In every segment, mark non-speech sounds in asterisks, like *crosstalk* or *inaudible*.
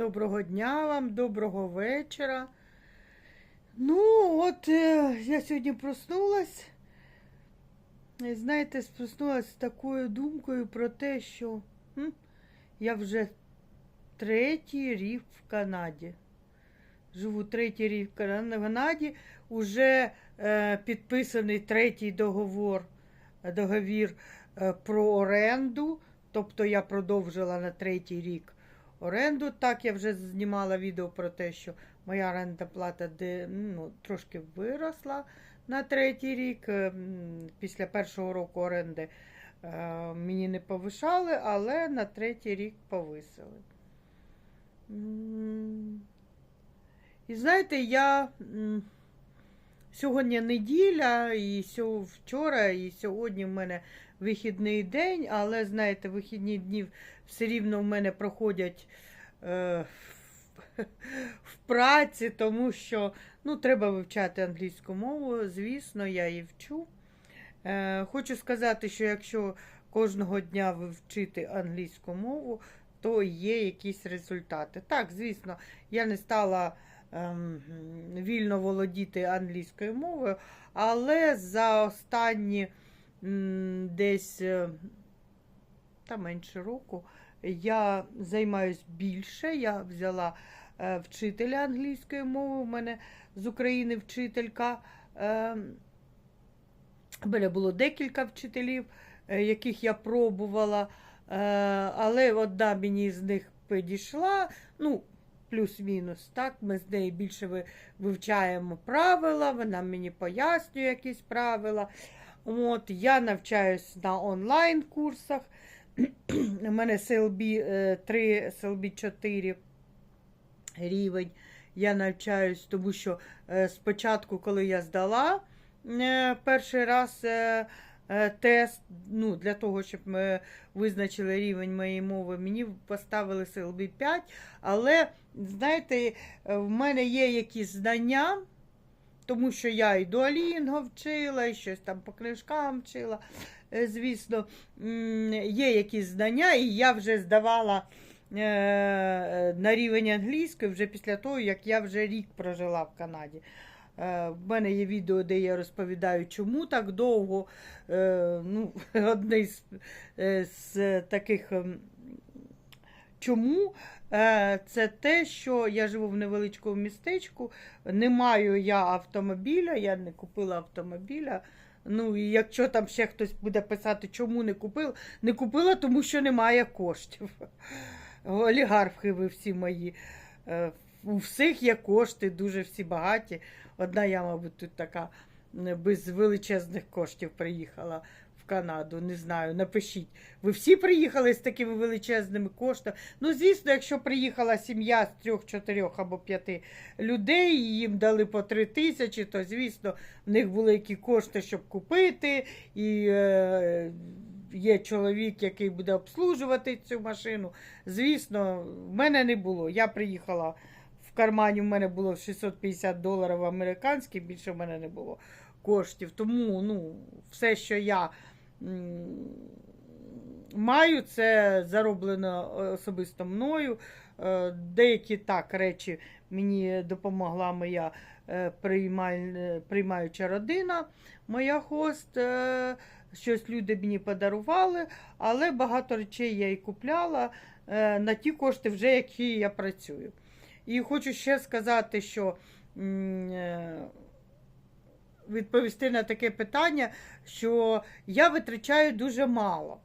Доброго дня вам, доброго вечора. Ну, от е, я сьогодні проснулась. Знаєте, проснулась з такою думкою про те, що м, я вже третій рік в Канаді. Живу третій рік в Канаді. Уже е, підписаний третій договор, договір е, про оренду. Тобто я продовжила на третій рік оренду. Так, я вже знімала відео про те, що моя оренда плата де, ну, трошки виросла на третій рік. Е, Після першого року оренди е, мені не повишали, але на третій рік повисили. І знаєте, я сьогодні неділя, і вчора, і сьогодні в мене вихідний день, але знаєте, вихідні дні все рівно в мене проходять е, в, праці, тому що ну, треба вивчати англійську мову. Звісно, я її вчу. Е, хочу сказати, що якщо кожного дня вивчити англійську мову, то є якісь результати. Так, звісно, я не стала ем, вільно володіти англійською мовою, але за останні десь е, та менше року я займаюсь більше. Я взяла е, вчителя англійської мови. У мене з України вчителька. Е, мене було декілька вчителів, яких я пробувала, але одна мені з них підійшла. Ну, плюс-мінус. Так, ми з нею більше ви- вивчаємо правила, вона мені пояснює якісь правила. От, я навчаюсь на онлайн-курсах. *clears throat* У мене CLB е, 3, CLB 4 рівень. Я навчаюсь, тому що е, спочатку, коли я здала е, перший раз е, тест, ну, для того, щоб ми визначили рівень моєї мови, мені поставили CLB 5, але, знаєте, в мене є якісь знання, тому що я і дуалінго вчила, і щось там по книжкам вчила. Е, Звісно, є якісь знання, і я вже здавала е, на рівень англійської вже після того, як я вже рік прожила в Канаді. Е, В мене є відео, де я розповідаю, чому так довго. Ну, *laughs* Одне з, з таких чому Е, це те, що я живу в невеличкому містечку, не маю я автомобіля, я не купила автомобіля. Ну, і якщо там ще хтось буде писати, чому не купила, не купила, тому що немає коштів. Олігархи ви всі мої. Е, У всіх є кошти, дуже всі багаті. Одна я, мабуть, тут така е, без величезних коштів приїхала Канаду. Не знаю, напишіть. Ви всі приїхали з такими величезними коштами. Ну, звісно, якщо приїхала сім'я з трьох, чотирьох або п'яти людей, і їм дали по три тисячі, то звісно, в них були які кошти, щоб купити. І е, є чоловік, який буде обслужувати цю машину. Звісно, в мене не було. Я приїхала в кармані, в мене було 650 доларів американських, більше в мене не було коштів. Тому ну, все, що я маю, це зароблено особисто мною. Е, Деякі так речі мені допомогла моя е, приймаюча родина, моя хост. е, Щось люди мені подарували, але багато речей я і купляла е, на ті кошти, вже які я працюю. І хочу ще сказати, що е, відповісти на таке питання, що я витрачаю дуже мало.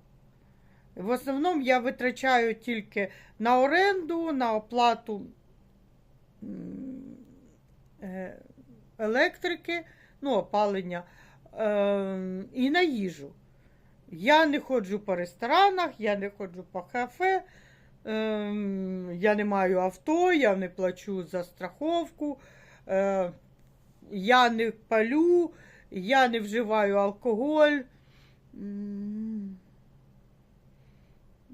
В основному я витрачаю тільки на оренду, на оплату е, електрики, ну, опалення е, і на їжу. Я не ходжу по ресторанах, я не ходжу по кафе, е, я не маю авто, я не плачу за страховку, е, я не палю, я не вживаю алкоголь.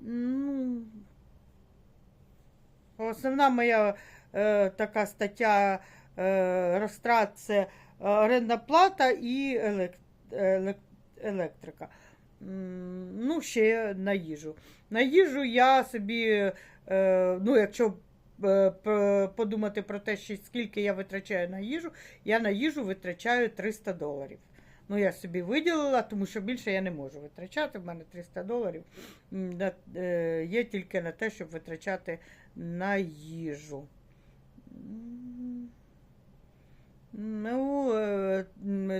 Ну, основна моя е, така стаття е, розтрат це орендна плата і елек, елек, електрика. Ну, ще на їжу. На їжу я собі, е, ну, якщо подумати про те, що скільки я витрачаю на їжу, я на їжу витрачаю 300 доларів. Ну, я собі виділила, тому що більше я не можу витрачати. В мене 300 доларів е, є тільки на те, щоб витрачати на їжу. Ну, е,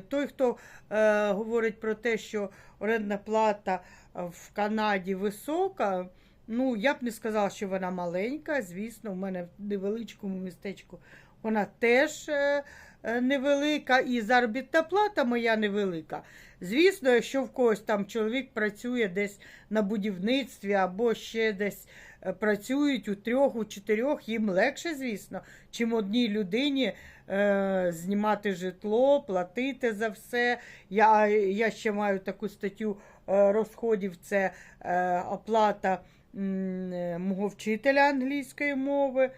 той, хто е, говорить про те, що орендна плата в Канаді висока, ну, я б не сказала, що вона маленька. Звісно, в мене в невеличкому містечку вона теж е, е, невелика, і заробітна плата моя невелика. Звісно, якщо в когось там чоловік працює десь на будівництві або ще десь е, працюють у трьох, у чотирьох, їм легше, звісно, чим одній людині е, знімати житло, платити за все. Я, я ще маю таку статтю е, розходів, це е, оплата мого вчителя англійської мови.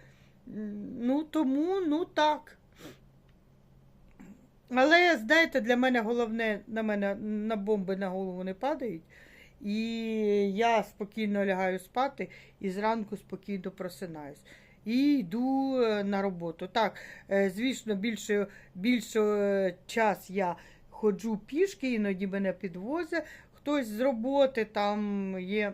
Ну, тому, ну так. Але, знаєте, для мене головне, на мене на бомби на голову не падають. І я спокійно лягаю спати і зранку спокійно просинаюсь. І йду е, на роботу. Так, е, звісно, більше, більше е, час я ходжу пішки, іноді мене підвозить хтось з роботи, там є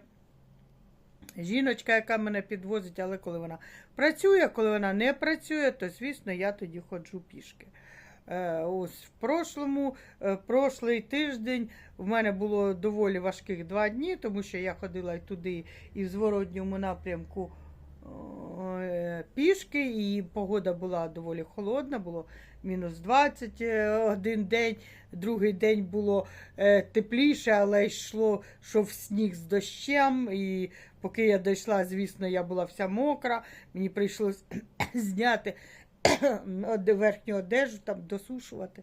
жіночка, яка мене підвозить, але коли вона працює, коли вона не працює, то звісно я тоді ходжу пішки. Е, Ось в прошлому, е, прошлий тиждень в мене було доволі важких два дні, тому що я ходила і туди, і в зворотньому напрямку е, пішки, і погода була доволі холодна, було мінус 20 е, один день, другий день було е, тепліше, але йшло йшов сніг з дощем. І поки я дійшла, звісно, я була вся мокра, мені прийшлось *clears throat* зняти *clears throat* верхню одежу, там досушувати.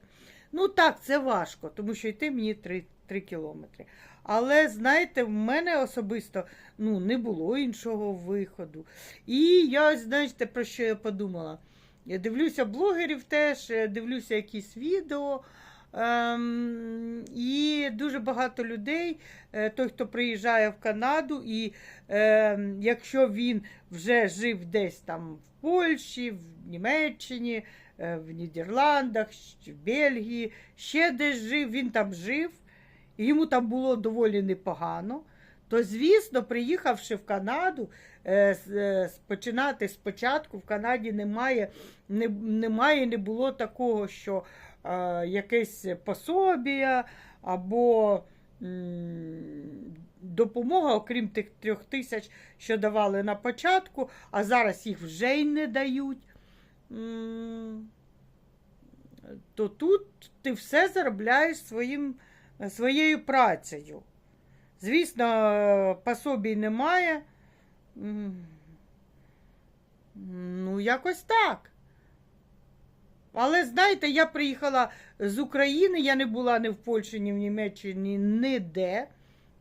Ну так, це важко, тому що йти мені 3, 3 кілометри. Але знаєте, в мене особисто ну, не було іншого виходу. І я, знаєте, про що я подумала? Я дивлюся блогерів теж, е, дивлюся якісь відео. Ем, і дуже багато людей, е, той, хто приїжджає в Канаду, і ем, якщо він вже жив десь там в Польщі, в Німеччині, е, в Нідерландах, в Бельгії, ще десь жив, він там жив, і йому там було доволі непогано. То, звісно, приїхавши в Канаду, е, е, починати спочатку в Канаді немає, не, немає, не було такого, що е, якесь пособія або м, допомога, окрім тих трьох тисяч, що давали на початку, а зараз їх вже й не дають. М, То тут ти все заробляєш своїм, своєю працею. Звісно, пособій немає. Ну, якось так. Але знаєте, я приїхала з України, я не була ні в Польщі, ні в Німеччині, ніде.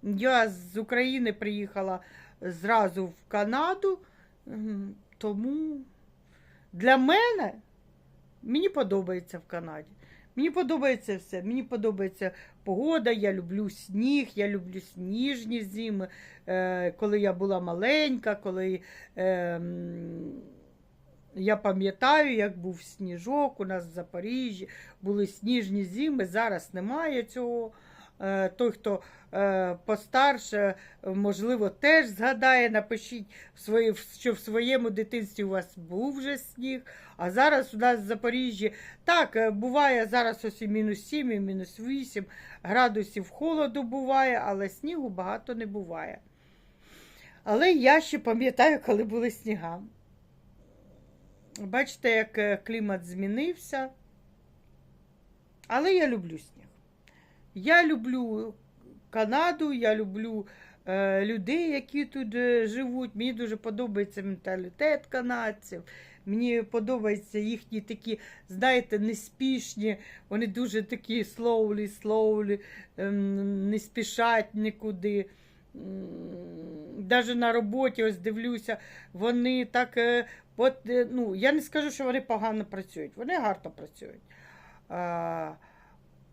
Я з України приїхала зразу в Канаду. Тому для мене мені подобається в Канаді. Мені подобається все. Мені подобається погода, я люблю сніг, я люблю сніжні зими. Е, коли я була маленька, коли е, м, я пам'ятаю, як був сніжок у нас в Запоріжжі, були сніжні зими, зараз немає цього. Е, той, хто е, постарше, можливо, теж згадає, напишіть, що в своєму дитинстві у вас був вже сніг. А зараз у нас в Запоріжжі так, е, буває зараз ось і мінус 7, і мінус 8 градусів холоду буває, але снігу багато не буває. Але я ще пам'ятаю, коли були сніга. Бачите, як е, клімат змінився. Але я люблю сніг. Я люблю Канаду, я люблю е, людей, які тут е, живуть. Мені дуже подобається менталітет канадців. Мені подобаються їхні такі, знаєте, неспішні, вони дуже такі slowly, slowly, ем, не спішать нікуди. Навіть на роботі ось дивлюся, вони так. е, От, е, ну, я не скажу, що вони погано працюють, вони гарно працюють. А,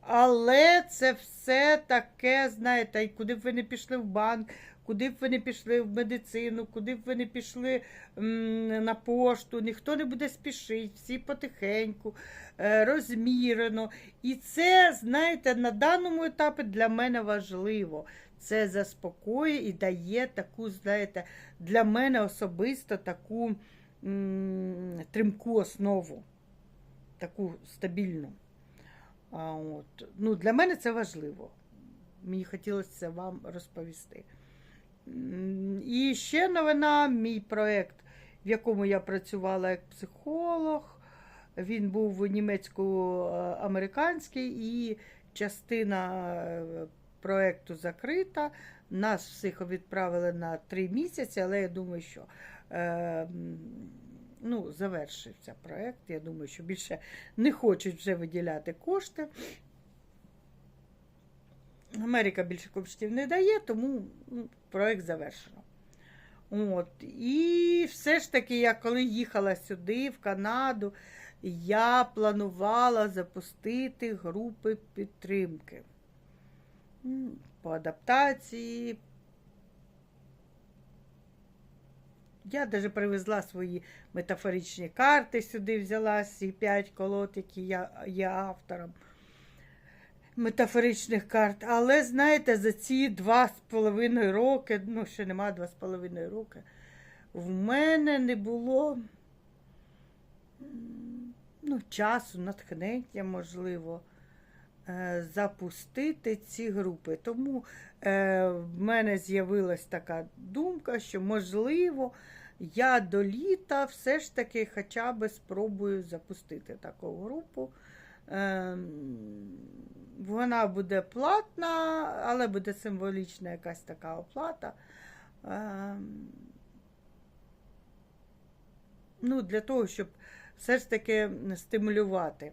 але це все таке, знаєте, куди б ви не пішли в банк, куди б ви не пішли в медицину, куди б ви не пішли м, на пошту, ніхто не буде спішити, всі потихеньку, е, розмірено. І це, знаєте, на даному етапі для мене важливо. Це заспокоює і дає таку, знаєте, для мене особисто таку тримку основу, таку стабільну. А, от. Ну, Для мене це важливо. Мені хотілося вам розповісти. І ще новина, мій проєкт, в якому я працювала як психолог. Він був німецько-американський і частина е, проєкту закрита. Нас всіх відправили на три місяці, але я думаю, що е, ну, завершився проєкт. Я думаю, що більше не хочуть вже виділяти кошти. Америка більше коштів не дає, тому ну, проєкт завершено. От. І все ж таки, я коли їхала сюди, в Канаду, я планувала запустити групи підтримки по адаптації. Я навіть привезла свої метафоричні карти сюди, взяла всі п'ять колод, які я є автором метафоричних карт. Але, знаєте, за ці два з половиною роки, ну, ще нема два з половиною роки, в мене не було ну, часу, натхнення, можливо, запустити ці групи. Тому е, в мене з'явилась така думка, що, можливо, я до літа все ж таки хоча б спробую запустити таку групу. Ем, Вона буде платна, але буде символічна якась така оплата. Ну, для того, щоб все ж таки стимулювати.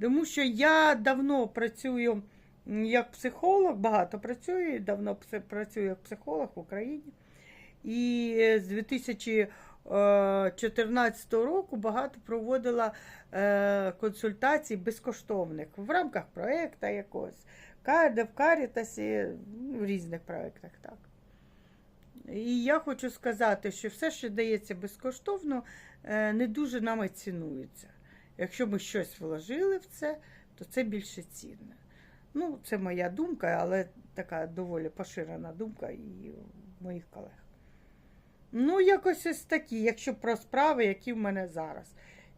Тому що я давно працюю як психолог, багато працюю, давно працюю як психолог в Україні. І з 2014 року багато проводила е, консультацій безкоштовних в рамках проєкту якогось, в Карітасі, ну, в різних проєктах. так. І я хочу сказати, що все, що дається безкоштовно, е, не дуже нами цінується. Якщо ми щось вложили в це, то це більше цінне. Ну, це моя думка, але така доволі поширена думка і моїх колег. Ну, якось ось такі, якщо про справи, які в мене зараз.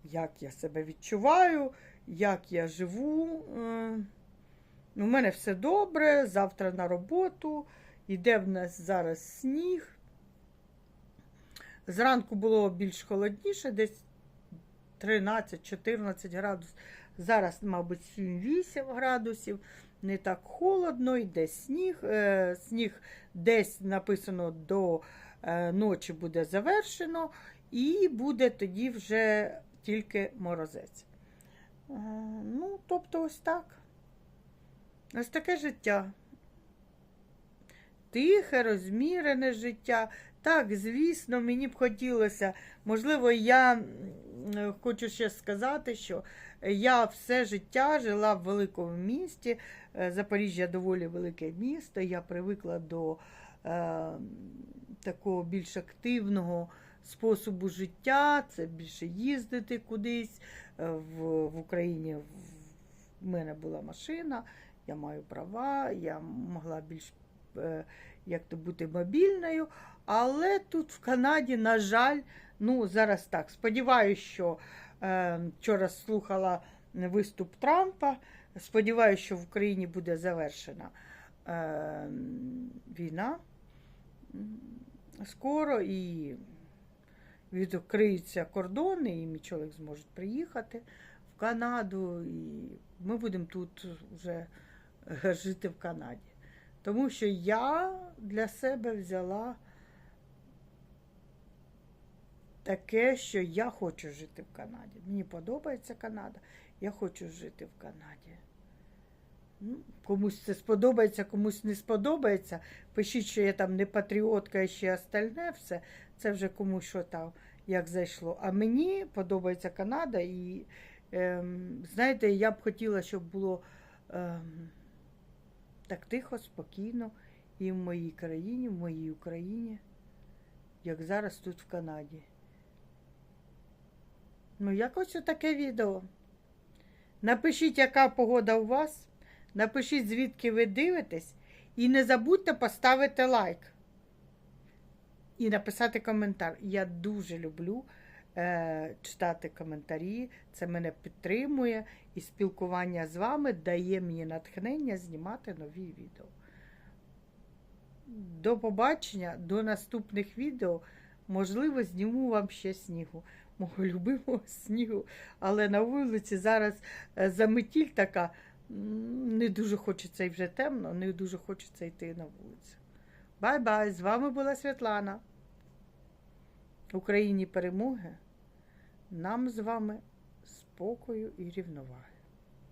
Як я себе відчуваю, як я живу. Е, У мене все добре, завтра на роботу. Йде в нас зараз сніг. Зранку було більш холодніше, десь 13-14 градусів. Зараз, мабуть, 7-8 градусів. Не так холодно, йде сніг. Е, Сніг десь написано до е, ночі буде завершено, і буде тоді вже тільки морозець. Е, Ну, тобто, ось так. Ось таке життя. Тихе, розмірене життя. Так, звісно, мені б хотілося. Можливо, я хочу ще сказати, що я все життя жила в великому місті. Е, Запоріжжя доволі велике місто. Я привикла до е, такого більш активного способу життя. Це більше їздити кудись. Е, В, в Україні в мене була машина, я маю права, я могла більш е, як то бути мобільною. Але тут в Канаді, на жаль, ну зараз так. Сподіваюся, що е, вчора слухала виступ Трампа. Сподіваюся, що в Україні буде завершена е, війна скоро і відкриються кордони, і мій чоловік зможе приїхати в Канаду, і ми будемо тут вже е, жити в Канаді. Тому що я для себе взяла таке, що я хочу жити в Канаді. Мені подобається Канада, я хочу жити в Канаді. Ну, комусь це сподобається, комусь не сподобається. Пишіть, що я там не патріотка і ще остальне все. Це вже комусь що там як зайшло. А мені подобається Канада, і ем, знаєте, я б хотіла, щоб було ем, так тихо, спокійно і в моїй країні, в моїй Україні, як зараз тут в Канаді. Ну, якось таке відео. Напишіть, яка погода у вас. Напишіть, звідки ви дивитесь. І не забудьте поставити лайк. І написати коментар. Я дуже люблю читати коментарі. Це мене підтримує. І спілкування з вами дає мені натхнення знімати нові відео. До побачення, до наступних відео. Можливо, зніму вам ще снігу, мого *laughs* любимого снігу. Але на вулиці зараз е, заметіль така. Не дуже хочеться і вже темно, не дуже хочеться йти на вулицю. Бай-бай! З вами була Світлана. Україні перемоги. Нам з вами спокою і рівноваги.